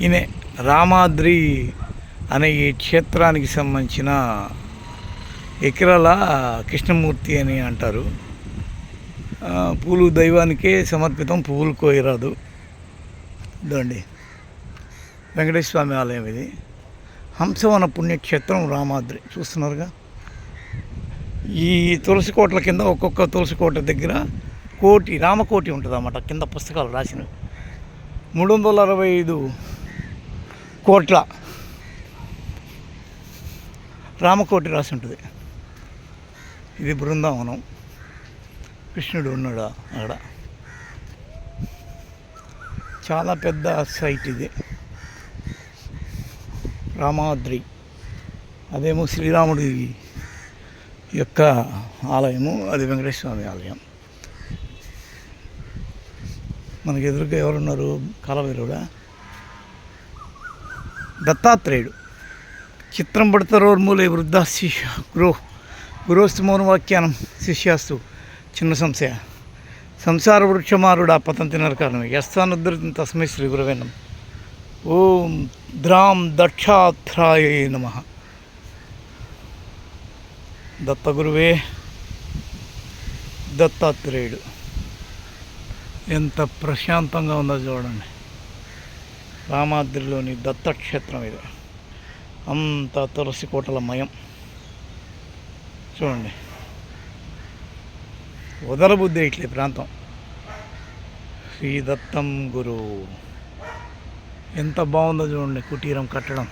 ఈయన రామాద్రి అనే ఈ క్షేత్రానికి సంబంధించిన ఎకరాల కృష్ణమూర్తి అని అంటారు. పూలు దైవానికే సమర్పితం పువ్వులు కోయరాదు. ఇదండి. వెంకటేశ్వర స్వామి ఆలయం ఇది. హంసవన పుణ్యక్షేత్రం రామాద్రి. చూస్తున్నారుగా? ఈ తులసి కోటల కింద ఒక్కొక్క తులసి కోట దగ్గర కోటి రామకోటి ఉంటుంది అన్నమాట కింద పుస్తకాలు రాసినవి మూడు వందల అరవై ఐదు కోట్ల రామకోటి రాసి ఉంటుంది. ఇది బృందావనం. కృష్ణుడు ఉన్నాడు? అక్కడ. చాలా పెద్ద సైట్ ఇది. రామాద్రి. అదేమో శ్రీరాముడి యొక్క ఆలయము అది వెంకటేశ్వర స్వామి ఆలయం. మనకి ఎదురుగా ఎవరున్నారు? కాలవైరుడా దత్తాత్రేయుడు. చిత్రం పడతారోర్మూలే వృద్ధ శిష్య గురు గురోస్తు మౌనవాక్యానం శిష్యాస్తు. చిన్న సంశయ. సంసార వృక్షమారుడా పతంతి నరకాలం యస్థానుద్ధృతం తస్మై శ్రీ గురవేనం ఓం ద్రాం దక్షాత్రాయ నమ. దత్తగురువే దత్తాత్రేయుడు. ఎంత ప్రశాంతంగా ఉందో చూడండి. రామాద్రిలోని దత్తక్షేత్రం ఇది. అంత తులసి కోటల మయం. చూడండి. ఉదరబుద్ధి ఇట్లే ప్రాంతం. శ్రీ దత్తం గురు. ఎంత బాగుందో చూడండి కుటీరం కట్టడం.